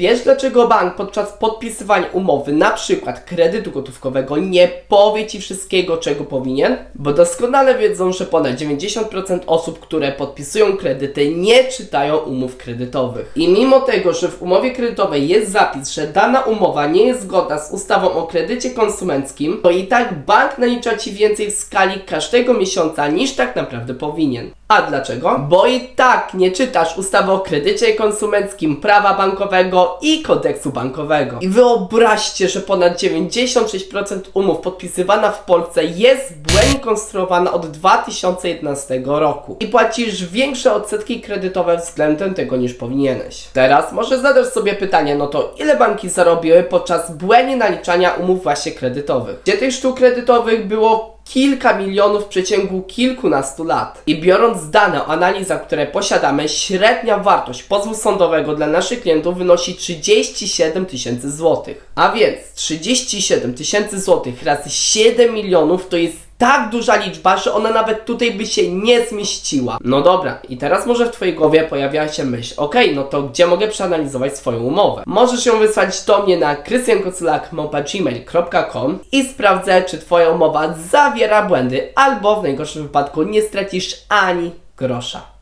Wiesz dlaczego bank podczas podpisywania umowy, na przykład kredytu gotówkowego, nie powie Ci wszystkiego, czego powinien? Bo doskonale wiedzą, że ponad 90% osób, które podpisują kredyty, nie czytają umów kredytowych. I mimo tego, że w umowie kredytowej jest zapis, że dana umowa nie jest zgodna z ustawą o kredycie konsumenckim, to i tak bank nalicza Ci więcej w skali każdego miesiąca niż tak naprawdę powinien. A dlaczego? Bo i tak nie czytasz ustawy o kredycie konsumenckim, prawa bankowego i kodeksu bankowego. I wyobraźcie, że ponad 96% umów podpisywana w Polsce jest błędnie konstruowana od 2011 roku. I płacisz większe odsetki kredytowe względem tego niż powinieneś. Teraz może zadasz sobie pytanie, no to ile banki zarobiły podczas błędnie naliczania umów właśnie kredytowych? Gdzie tych sztuk kredytowych było kilka milionów w przeciągu kilkunastu lat. I biorąc dane o analizach, które posiadamy, średnia wartość pozwu sądowego dla naszych klientów wynosi 37 tysięcy złotych. A więc 37 tysięcy złotych razy 7 milionów to jest tak duża liczba, że ona nawet tutaj by się nie zmieściła. No dobra, i teraz może w Twojej głowie pojawia się myśl, okej, no to gdzie mogę przeanalizować swoją umowę? Możesz ją wysłać do mnie na christiankocylak.gmail.com i sprawdzę, czy Twoja umowa zawiera błędy, albo w najgorszym wypadku nie stracisz ani grosza.